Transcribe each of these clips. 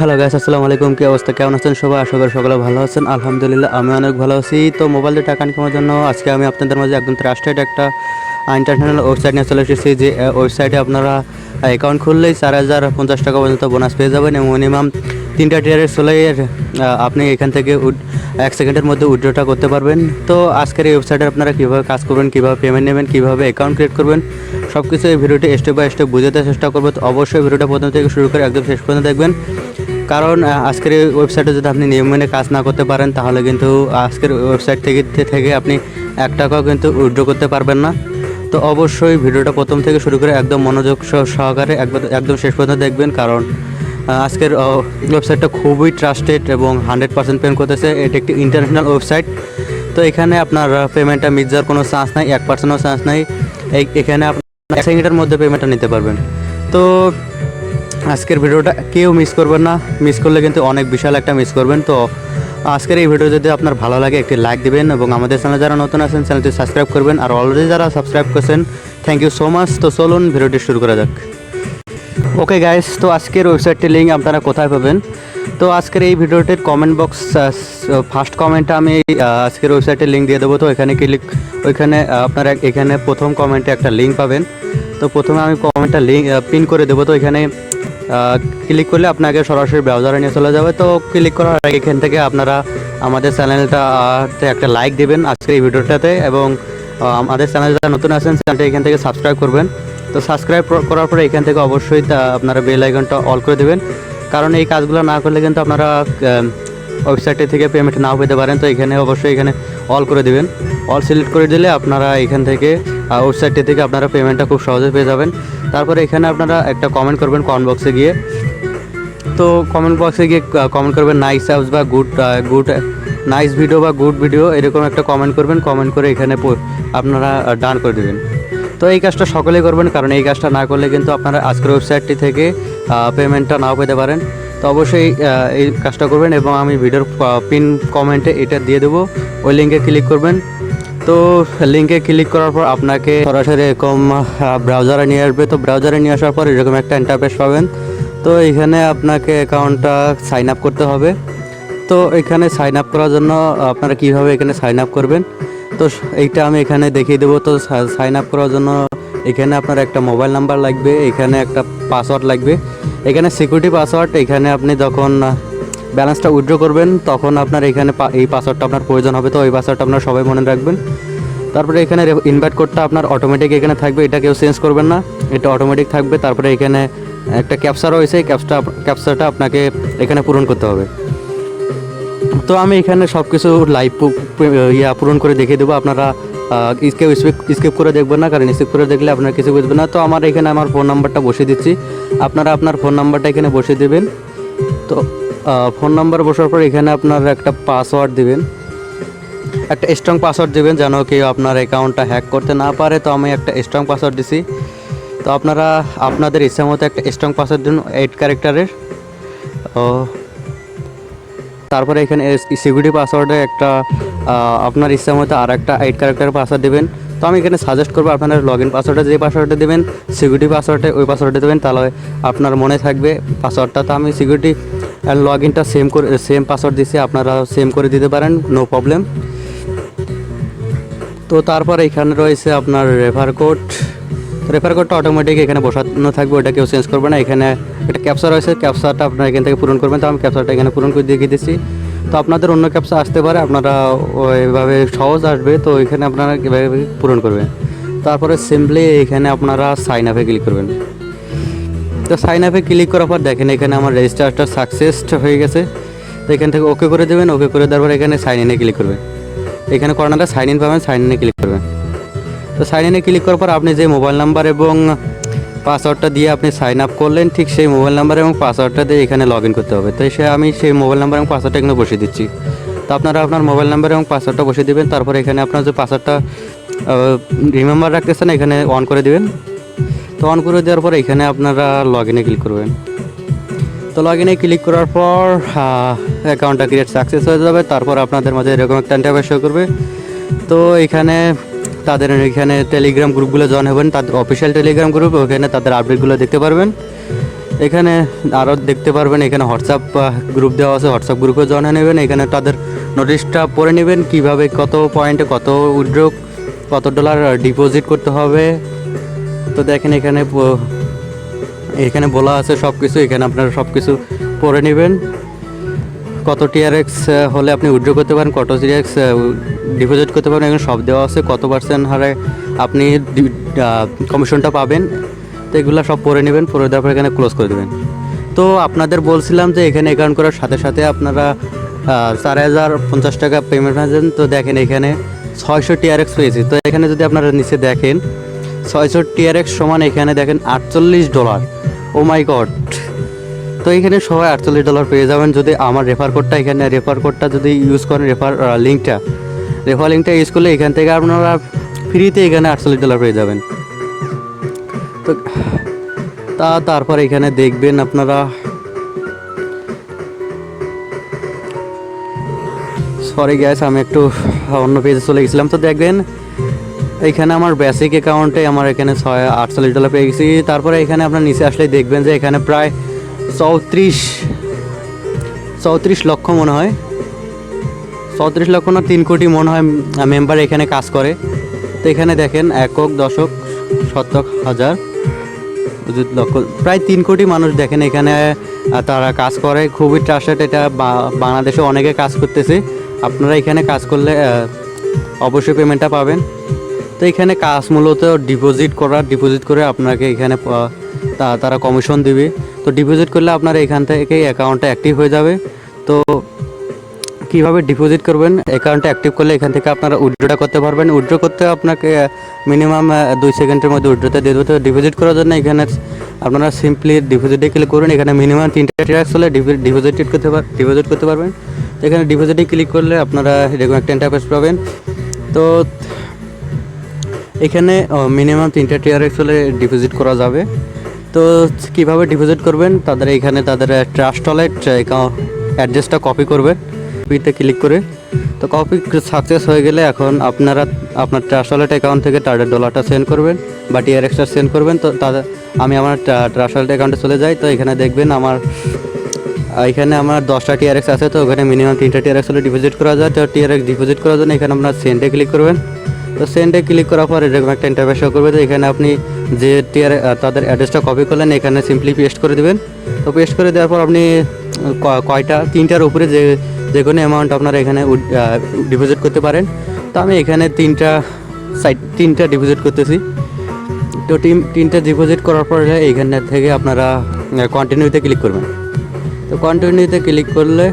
Hello guys আসসালামু আলাইকুম, কি অবস্থা? কেমন আছেন সবাই? আশা করি সকলে ভালো আছেন। আলহামদুলিল্লাহ, আমি অনেক ভালো আছি। তো মোবাইল দিয়ে টাকা ইনকামের জন্য আজকে আমি আপনাদের মাঝে একদম ট্রাস্টেড একটা ইন্টারন্যাশনাল ওয়েবসাইট নিয়ে চলে এসেছি, যে ওয়েবসাইটে আপনারা অ্যাকাউন্ট খুললেই চার হাজার পঞ্চাশ টাকা পর্যন্ত বোনাস পেয়ে যাবেন এবং মিনিমাম তিনটা টিয়ারের সোলাইয়ের আপনি এখান থেকে এক সেকেন্ডের মধ্যে উইড্রোটা করতে পারবেন। তো আজকের এই ওয়েবসাইটে আপনারা কীভাবে কাজ করবেন, কীভাবে পেমেন্ট নেবেন, কীভাবে অ্যাকাউন্ট ক্রিয়েট করবেন সব কিছু এই ভিডিওটি স্টেপ বাই স্টেপ বুঝাতে চেষ্টা করব। তো অবশ্যই ভিডিওটা প্রথম থেকে শুরু করে একদম শেষ পর্যন্ত দেখবেন। কারণ আজকের ওয়েবসাইটে যদি আপনি নিয়ম মেনে কাজ না করতে পারেন, তাহলে কিন্তু আজকের ওয়েবসাইট থেকে থেকে আপনি এক টাকাও কিন্তু উইড্রো করতে পারবেন না। তো অবশ্যই ভিডিওটা প্রথম থেকে শুরু করে একদম মনোযোগ সহকারে একদম একদম শেষ পর্যন্ত দেখবেন, কারণ আজকের ওয়েবসাইটটা খুবই ট্রাস্টেড এবং হান্ড্রেড পার্সেন্ট পেমেন্ট করতেছে। এটি একটি ইন্টারন্যাশনাল ওয়েবসাইট তো এখানে আপনার পেমেন্টটা মিস যাওয়ার কোনো চান্স নাই, এক পার্সেন্টও চান্স নাই। এখানে আপনার এক সেকেন্ডের মধ্যে পেমেন্টটা নিতে পারবেন। তো আজকের ভিডিওটা কেউ মিস করবেন না। মিস করলে কিন্তু অনেক বিশাল একটা মিস করবেন। তো আজকের এই ভিডিও যদি আপনার ভালো লাগে, একটি লাইক দিবেন এবং আমাদের চ্যানেলে যারা নতুন আছেন চ্যানেলটি সাবস্ক্রাইব করবেন। আর অলরেডি যারা সাবস্ক্রাইব করছেন থ্যাংক ইউ সো মাচ তো চলুন ভিডিওটি শুরু করা যাক। ওকে গাইস তো আজকের ওয়েবসাইটটির লিঙ্ক আপনারা কোথায় পাবেন? তো আজকের এই ভিডিওটির কমেন্ট বক্স ফার্স্ট কমেন্টে আমি আজকের ওয়েবসাইটের লিঙ্ক দিয়ে দেবো। তো এখানে ক্লিক ওইখানে আপনারা এখানে প্রথম কমেন্টে একটা লিঙ্ক পাবেন। তো প্রথমে আমি কমেন্টটা লিঙ্ক পিন করে দেবো। তো এখানে ক্লিক করলে আপনাকে সরাসরি ব্রাউজারে নিয়ে চলে যাবে। তো ক্লিক করার আগে এখান থেকে আপনারা আমাদের চ্যানেলটাতে একটা লাইক দেবেন আজকের এই ভিডিওটাতে এবং আমাদের চ্যানেল যারা নতুন আছেন চ্যানেলটা এখান থেকে সাবস্ক্রাইব করবেন। তো সাবস্ক্রাইব করার পরে এখান থেকে অবশ্যই আপনারা বেল আইকনটা অল করে দেবেন। কারণ এই কাজগুলো না করলে কিন্তু আপনারা ওয়েবসাইটে থেকে পেমেন্ট নাও পেতে পারেন। তো এখানে অবশ্যই এখানে অল করে দিবেন। অল সিলেক্ট করে দিলে আপনারা এখান থেকে ওয়েবসাইটটি থেকে আপনারা পেমেন্টটা খুব সহজে পেয়ে যাবেন। তারপরে এখানে আপনারা একটা কমেন্ট করবেন কমেন্ট বক্সে গিয়ে। তো কমেন্ট বক্সে গিয়ে কমেন্ট করবেন নাইস অ্যাপস বা গুড গুড নাইস ভিডিও বা গুড ভিডিও এরকম একটা কমেন্ট করবেন। কমেন্ট করে এখানে আপনারা ডান করে দেবেন। তো এই কাজটা সকলেই করবেন। কারণ এই কাজটা না করলে কিন্তু আপনারা আজকের ওয়েবসাইটটি থেকে পেমেন্টটা নাও পেতে পারেন। তো অবশ্যই এই কাজটা করবেন এবং আমি ভিডিওর পিন কমেন্টে এটা দিয়ে দেবো। ওই লিঙ্কে ক্লিক করবেন। তো লিঙ্কে ক্লিক করার পর আপনাকে সরাসরি এরকম ব্রাউজারে নিয়ে আসবে। তো ব্রাউজারে নিয়ে আসার পর এরকম একটা ইন্টারফেস পাবেন। তো এখানে আপনাকে অ্যাকাউন্টটা সাইন আপ করতে হবে। তো এখানে সাইন আপ করার জন্য আপনারা কীভাবে এখানে সাইন আপ করবেন? তো এইটা আমি এখানে দেখিয়ে দেবো। তো সাইন আপ করার জন্য এখানে আপনার একটা মোবাইল নাম্বার লাগবে। এখানে একটা পাসওয়ার্ড লাগবে। এখানে সিকিউরিটি পাসওয়ার্ড এখানে আপনি যখন ব্যালেন্সটা উইথড্র করবেন, তখন আপনার এখানে এই পাসওয়ার্ডটা আপনার প্রয়োজন হবে। তো ওই পাসওয়ার্ডটা আপনার সবাই মনে রাখবেন। তারপরে এখানে ইনভাইট কোডটা আপনার অটোমেটিক এখানে থাকবে। এটা কেউ চেঞ্জ করবেন না। এটা অটোমেটিক থাকবে। তারপরে এখানে একটা ক্যাপচার রয়েছে। এই ক্যাপসটা ক্যাপচারটা আপনাকে এখানে পূরণ করতে হবে। তো আমি এখানে সব কিছু লাইভ ইয়া পূরণ করে দেখিয়ে দেবো। আপনারা কেউ স্কিপ করে দেখবেন না কারণ স্কিপ করে দেখলে আপনার কিছু বুঝবেন না তো আমার এখানে আমার ফোন নাম্বারটা বসিয়ে দিচ্ছি। আপনারা আপনার ফোন নাম্বারটা এখানে বসিয়ে দেবেন। তো ফোন নাম্বার বসার পর এখানে আপনার একটা পাসওয়ার্ড দিবেন। একটা স্ট্রং পাসওয়ার্ড দেবেন, যেন কেউ আপনার অ্যাকাউন্টটা হ্যাক করতে না পারে। তো আমি একটা স্ট্রং পাসওয়ার্ড দিছি। তো আপনারা আপনাদের ইচ্ছা মতো একটা স্ট্রং পাসওয়ার্ড দিন এইট ক্যারেক্টারের তারপরে এখানে সিকিউরিটি পাসওয়ার্ডে একটা আপনার ইচ্ছা মতো আর একটা এইট ক্যারেক্টার পাসওয়ার্ড দেবেন। তো আমি এখানে সাজেস্ট করব আপনারা লগ ইন পাসওয়ার্ডে যে পাসওয়ার্ডটা দেবেন সিকিউরিটি পাসওয়ার্ডে ওই পাসওয়ার্ডটা দেবেন, তাহলে আপনার মনে থাকবে পাসওয়ার্ডটা তো আমি সিকিউরিটি লগ ইনটা সেম করে সেম পাসওয়ার্ড দিচ্ছি আপনারা সেম করে দিতে পারেন নো প্রবলেম তো তারপর এখানে রয়েছে আপনার রেফার কোড রেফার কোডটা অটোমেটিক এখানে বসানো থাকবে, ওটা কেউ চেঞ্জ করবে না। এখানে একটা ক্যাপসা রয়েছে ক্যাপসাটা আপনারা এখান থেকে পূরণ করবেন। তো আমি ক্যাপসাটা এখানে পূরণ করে দিয়ে দিয়েছি তো আপনাদের অন্য ক্যাপসা আসতে পারে, আপনারা ওইভাবে সহজ আসবে। তো এখানে আপনারা এভাবে পূরণ করবেন। তারপরে সিম্পলি এখানে আপনারা সাইন আপে ক্লিক করবেন। তো সাইন আপে ক্লিক করার পর দেখেন এখানে আমার রেজিস্টারটা সাকসেস হয়ে গেছে। তো এখান থেকে ওকে করে দেবেন ওকে করে দেওয়ার পর এখানে সাইন ইনে ক্লিক করবেন। এখানে কর্নারে সাইন ইন পাবেন সাইন ইনে ক্লিক করবেন। তো সাইন ইনে ক্লিক করার পর আপনি যে মোবাইল নাম্বার এবং পাসওয়ার্ডটা দিয়ে আপনি সাইন আপ করলেন, ঠিক সেই মোবাইল নাম্বার এবং পাসওয়ার্ডটা দিয়ে এখানে লগ ইন করতে হবে। তো সে আমি সেই মোবাইল নাম্বার এবং পাসওয়ার্ডটা এখানে বসিয়ে দিচ্ছি। তো আপনারা আপনার মোবাইল নাম্বার এবং পাসওয়ার্ডটা বসিয়ে দেবেন, তারপর এখানে আপনার যে পাসওয়ার্ডটা রিমেম্বার রাখতেছেন, এখানে অন করে দেবেন। তো অন করে দেওয়ার পর এখানে আপনারা লগ ইনে ক্লিক করবেন। তো লগ ইনে ক্লিক করার পর অ্যাকাউন্টটা ক্রিয়েট সাকসেস হয়ে যাবে। তারপর আপনাদের মাঝে এরকম একটা ইন্টারভিউ শো করবে। তো এখানে তাদের এখানে টেলিগ্রাম গ্রুপগুলো জয়েন হবেন। তাদের অফিসিয়াল টেলিগ্রাম গ্রুপ ওখানে তাদের আপডেটগুলো দেখতে পারবেন। এখানে আরও দেখতে পারবেন, এখানে হোয়াটসঅ্যাপ গ্রুপ দেওয়া আছে হোয়াটসঅ্যাপ গ্রুপে জয়েন হয়ে নেবেন। এখানে তাদের নোটিশটা পড়ে নেবেন, কীভাবে কত পয়েন্টে কত উইড্রো কত ডলার ডিপোজিট করতে হবে। তো দেখেন এখানে এখানে বলা আছে সব কিছু এখানে আপনারা সব কিছু পড়ে নেবেন। কত টিআরএক্স হলে আপনি উইড্রো করতে পারেন, কত টিআরএক্স ডিপোজিট করতে পারেন, এখানে সব দেওয়া আছে, কত পার্সেন্ট হারে আপনি কমিশনটা পাবেন। তো এগুলো সব পরে নেবেন পরে দেওয়ার পর এখানে ক্লোজ করে দেবেন। তো আপনাদের বলছিলাম যে এখানে অ্যাকাউন্ট করার সাথে সাথে আপনারা চার হাজার পঞ্চাশ টাকা পেমেন্ট হয়েছেন তো দেখেন এখানে ছয়শো টিআরএক্স পেয়েছি। তো এখানে যদি আপনারা নিচে দেখেন, ছয়শো টিআরএক্স সমান এখানে দেখেন আটচল্লিশ ডলার। ও মাই গড তো এখানে সবাই আটচল্লিশ ডলার পেয়ে যাবেন যদি আমার রেফার কোডটা এখানে রেফার কোডটা যদি ইউজ করেন রেফার লিঙ্কটা রেফার লিঙ্কটা ইউজ করলে এখান থেকে আপনারা ফ্রিতে এখানে আটচল্লিশ ডলার পেয়ে যাবেন। তো, তা তারপর এখানে দেখবেন আপনারা। সরি গ্যাস আমি একটু অন্য পেজে চলে গেছিলাম। তো দেখবেন, এখানে আমার বেসিক অ্যাকাউন্টে আমার এখানে ছয়, আটচল্লিশ ডলার পেয়ে গেছি। তারপরে এখানে আপনার নিচে আসলেই দেখবেন যে এখানে প্রায় চৌত্রিশ চৌত্রিশ লক্ষ মনে হয়। চৌত্রিশ লক্ষ না, তিন কোটি মনে হয় মেম্বার এখানে কাজ করে। তো এখানে দেখেন একক, দশক, শতক, হাজার। লক্ষ, প্রায় তিন কোটি মানুষ দেখেন এখানে তারা কাজ করে। খুবই ট্রাস্টেড এটা বাংলাদেশে অনেকে কাজ করতেছে। আপনারা এখানে কাজ করলে অবশ্যই পেমেন্টটা পাবেন। তো এখানে কাজ মূলত ডিপোজিট করার ডিপোজিট করে আপনাকে এখানে তারা কমিশন দিবে। তো ডিপোজিট করলে আপনার এখান থেকে অ্যাকাউন্টটা অ্যাক্টিভ হয়ে যাবে। তো কীভাবে ডিপোজিট করবেন? অ্যাকাউন্টটা অ্যাক্টিভ করলে এখান থেকে আপনারা উইড্রোটা করতে পারবেন। উইড্রো করতে আপনাকে মিনিমাম দুই সেকেন্ডের মধ্যে উইড্রোতে দিয়ে দেবে। ডিপোজিট করার জন্য এখানে আপনারা সিম্পলি ডিপোজিটে ক্লিক করুন। এখানে মিনিমাম তিনটা ট্যাক্স হলে ডিপোজিট করতে ডিপোজিট করতে পারবেন। এখানে ডিপোজিটে ক্লিক করলে আপনারা এরকম একটা ইন্টারফেস পাবেন। তো এখানে মিনিমাম তিনটা টিআরএক্স হলে ডিপোজিট করা যাবে। তো কীভাবে ডিপোজিট করবেন? তাদের এখানে তাদের ট্রাস্ট ওয়ালেট অ্যাড্রেসটা কপি করবেন কপিতে ক্লিক করে। তো কপি সাকসেস হয়ে গেলে এখন আপনারা, আপনার ট্রাস্ট ওয়ালেট অ্যাকাউন্ট থেকে তাদের ডলারটা সেন্ড করবেন বা টিআরএক্সটা সেন্ড করবেন। তো তাদের, আমি আমার ট্রাস্ট ওয়ালেট অ্যাকাউন্টে চলে যাই। তো এখানে দেখবেন আমার, এখানে আমার দশটা টিআরএক্স আছে। তো ওখানে মিনিমাম তিনটা টিআরএক্স হলে ডিপোজিট করা যায়। তো টিআরএক্স ডিপোজিট করার জন্য এখানে আপনার সেন্ডে ক্লিক করবেন। তো সেন্ডে ক্লিক করার পর এরকম একটা ইন্টারভেস করবে, তো এখানে আপনি যে টিআর তাদের অ্যাড্রেসটা কপি করলেন, এখানে সিম্পলি পেস্ট করে দেবেন। তো পেস্ট করে দেওয়ার পর আপনি কয়টা, তিনটার উপরে যে যে কোনো অ্যামাউন্ট আপনারা এখানে ডিপোজিট করতে পারেন। তো আমি এখানে তিনটা সাইড তিনটা ডিপোজিট করতেছি। তো টিম তিনটা ডিপোজিট করার পরে এইখান থেকে আপনারা কন্টিনিউতে ক্লিক করবেন। তো কন্টিনিউতে ক্লিক করলে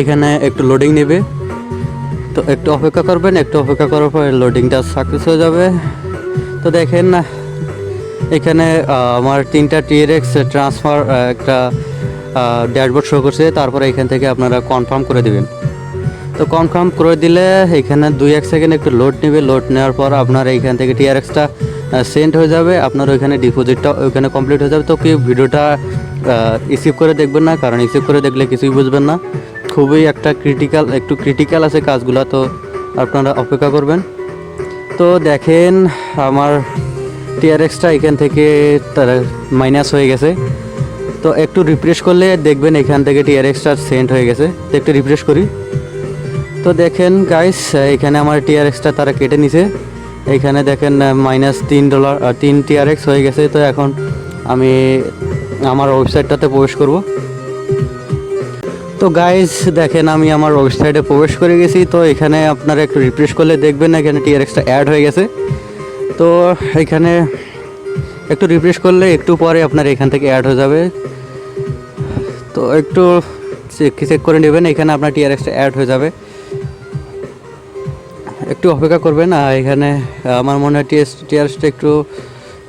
এখানে একটু লোডিং নেবে। তো একটু অপেক্ষা করবেন, একটু অপেক্ষা করার পর লোডিংটা সাকসেস হয়ে যাবে। তো দেখেন, এখানে আমার তিনটা টিএরএক্স ট্রান্সফার একটা ড্যাশবোর্ড শো করছে। তারপরে এখান থেকে আপনারা কনফার্ম করে দিবেন। তো কনফার্ম করে দিলে এখানে দুই এক সেকেন্ড একটু লোড নেবে। লোড নেওয়ার পর আপনার এইখান থেকে টিআরএক্সটা সেন্ড হয়ে যাবে। আপনার ওইখানে ডিপোজিটটা ওইখানে কমপ্লিট হয়ে যাবে। তো কি ভিডিওটা রিসিভ করে দেখবেন না? কারণ রিসিভ করে দেখলে কিছুই বুঝবেন না। খুবই একটা ক্রিটিক্যাল একটু ক্রিটিক্যাল আছে কাজগুলো, তো আপনারা অপেক্ষা করবেন। তো দেখেন, আমার টিআরএক্সটা এখান থেকে মাইনাস হয়ে গেছে। তো একটু রিফ্রেশ করলে দেখবেন এখান থেকে টিআরএক্সটা সেন্ড হয়ে গেছে। তো একটু রিফ্রেশ করি। তো দেখেন গাইস এখানে আমার টিআরএক্সটা তারা কেটে নিছে। এখানে দেখেন মাইনাস তিন ডলার তিন টিআরএক্স হয়ে গেছে। তো এখন আমি আমার ওয়েবসাইটটাতে প্রবেশ করব। তো গাইজ দেখেন আমি আমার ওয়েবসাইটে প্রবেশ করে গেছি। তো এখানে আপনারা একটু রিফ্রেশ করলে দেখবেন এখানে টিআরএক্সটা অ্যাড হয়ে গেছে। তো এখানে একটু রিফ্রেশ করলে একটু পরে আপনার এখান থেকে অ্যাড হয়ে যাবে। তো একটু চেক চেক করে নেবেন, এখানে আপনার টিআরএক্সটা অ্যাড হয়ে যাবে। একটু অপেক্ষা করবেন, আর এখানে, আমার মনে হয় টিএস টিআরএসটা একটু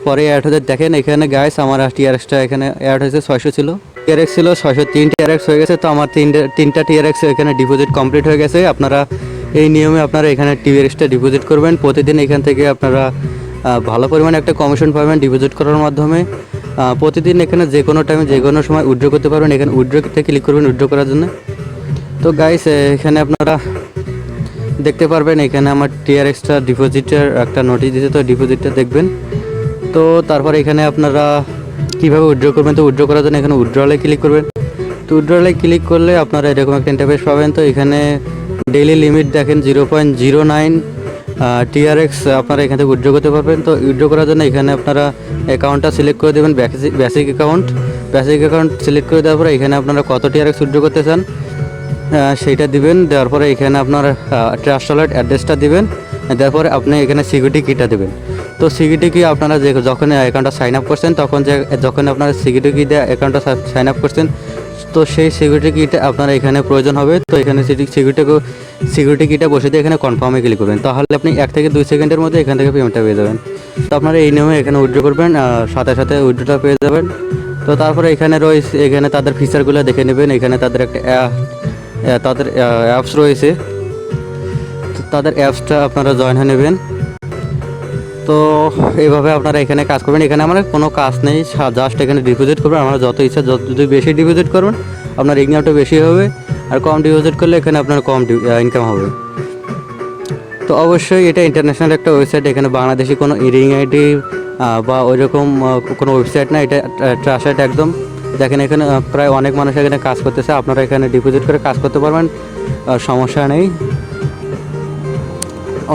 পরে অ্যাড হতে দেখেন এখানে গাইস আমার টিআরএক্সটা এখানে অ্যাড হয়েছে, ছয়শো ছিল। টিআরএক্স ছিল, ছয়শো তিন টিআরএক্স হয়ে গেছে, তো আমার তিনটে, তিনটা টিআরএক্স এখানে ডিপোজিট কমপ্লিট হয়ে গেছে। আপনারা এই নিয়মে আপনারা এখানে টিআরএক্সটা ডিপোজিট করবেন। প্রতিদিন এখান থেকে আপনারা ভালো পরিমাণে একটা কমিশন পাবেন ডিপোজিট করার মাধ্যমে। প্রতিদিন এখানে যে কোনো টাইমে যে কোনো সময় উইড্রো করতে পারবেন। এখানে উইড্রোতে ক্লিক করবেন উইড্রো করার জন্য। তো গাইস এখানে আপনারা দেখতে পারবেন, এখানে আমার টিআরএক্সটা ডিপোজিটের একটা নোটিশ দিতে তো ডিপোজিটটা দেখবেন। তো তারপর এখানে আপনারা কীভাবে উইথড্র করবেন? তো উইথড্র করার জন্য এখানে উইথড্রলে ক্লিক করবেন। তো উইথড্রলে ক্লিক করলে আপনারা এরকম একটা ইন্টারফেস পাবেন। তো এখানে ডেইলি লিমিট দেখেন zero point zero nine TRX আপনারা এখান থেকে উইথড্র করতে পারবেন। তো উইথড্র করার জন্য এখানে আপনারা অ্যাকাউন্টটা সিলেক্ট করে দেবেন basic account basic account select করে দেওয়ার পরে এখানে আপনারা কত টিআরএক্স উইথড্র করতে চান সেইটা দিবেন। দেওয়ার পরে এখানে আপনার ট্রাস্ট ওয়ালেট অ্যাড্রেসটা দিবেন। দেওয়ার পরে আপনি এখানে সিকিউরিটি কিটা দেবেন। তো সিকিউরিটি কি আপনারা যে যখন অ্যাকাউন্টটা সাইন আপ করছেন, তখন যে যখন আপনারা সিকিউরিটি কি দিয়ে অ্যাকাউন্টটা সাইন আপ করছেন, তো সেই সিকিউরিটি কিটা আপনারা এখানে প্রয়োজন হবে। তো এখানে সিকিউরিটি সিকিউরিটি কিটা বসে দিয়ে এখানে কনফার্মে ক্লিক করবেন। তাহলে আপনি এক থেকে দুই সেকেন্ডের মধ্যে এখান থেকে পেমেন্টটা পেয়ে যাবেন। তো আপনারা এই নিয়মে এখানে উইড্রো করবেন সাথে সাথে উইড্রোটা পেয়ে যাবেন। তো তারপরে এখানে রয়েছে এখানে তাদের ফিচারগুলো দেখে নেবেন। এখানে তাদের একটা তাদের অ্যাপস রয়েছে। তাদের অ্যাপসটা আপনারা জয়েন হয়ে নেবেন। তো এইভাবে আপনারা এখানে কাজ করবেন। এখানে আমার কোনো কাজ নেই। জাস্ট এখানে ডিপোজিট করবেন। আমরা যত ইচ্ছা যত যদি বেশি ডিপোজিট করবেন আপনার ইনকামটা বেশি হবে। আর কম ডিপোজিট করলে এখানে আপনার কম ইনকাম হবে। তো অবশ্যই এটা ইন্টারন্যাশনাল একটা ওয়েবসাইট এখানে বাংলাদেশি কোনো ইরিং আইডি বা ওইরকম আহ, কোনো ওয়েবসাইট না। এটা ট্রাস্টেড একদম। দেখেন এখানে প্রায় অনেক মানুষ এখানে কাজ করতেছে। আপনারা এখানে ডিপোজিট করে কাজ করতে পারবেন। সমস্যা নেই।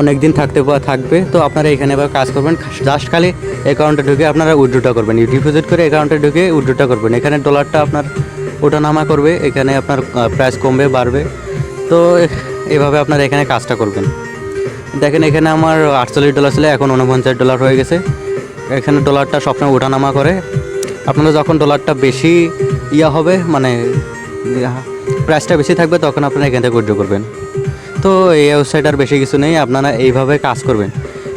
অনেক দিন থাকতে থাকবে, তো আপনারা এখানে এবার কাজ করবেন। জাস্ট খালি অ্যাকাউন্টে ঢুকে আপনারা উইথড্রটা করবেন ডিপোজিট করে অ্যাকাউন্টে ঢুকে উইথড্রটা করবেন। এখানে ডলারটা আপনার ওঠানামা করবে, এখানে আপনার প্রাইস কমবে, বাড়বে। তো এভাবে আপনারা এখানে কাজটা করবেন। দেখেন এখানে আমার আটচল্লিশ ডলার ছিল, এখন উনপঞ্চাশ ডলার হয়ে গেছে। এখানে ডলারটা সবসময় ওঠানামা করে। আপনারা যখন ডলারটা বেশি ইয়া হবে মানে প্রাইসটা বেশি থাকবে, তখন আপনারা এখান থেকে উইথড্র করবেন। তো এই ওয়েবসাইট আর বেশি কিছু নেই, আপনারা এইভাবে কাজ করবেন।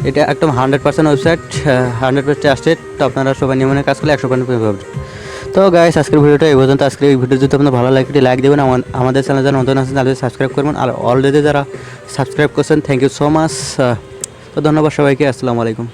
এটা একদম hundred percent website hundred percent আসছে তো আপনারা সবাই নিয়মনে কাজ করলে একশো পার্সেন্ট পাবেন। তো গাইস আজকের ভিডিওটা এই পর্যন্ত। আজকের এই ভিডিও যদি আপনার ভালো লাগে লাইক দেবেন আমাদের চ্যানেল যারা নতুন আছেন, তাদের সাবস্ক্রাইব করবেন। আর অলরেডি যারা সাবস্ক্রাইব করছেন থ্যাংক ইউ সো মাচ তো ধন্যবাদ সবাইকে, আসসালামু আলাইকুম।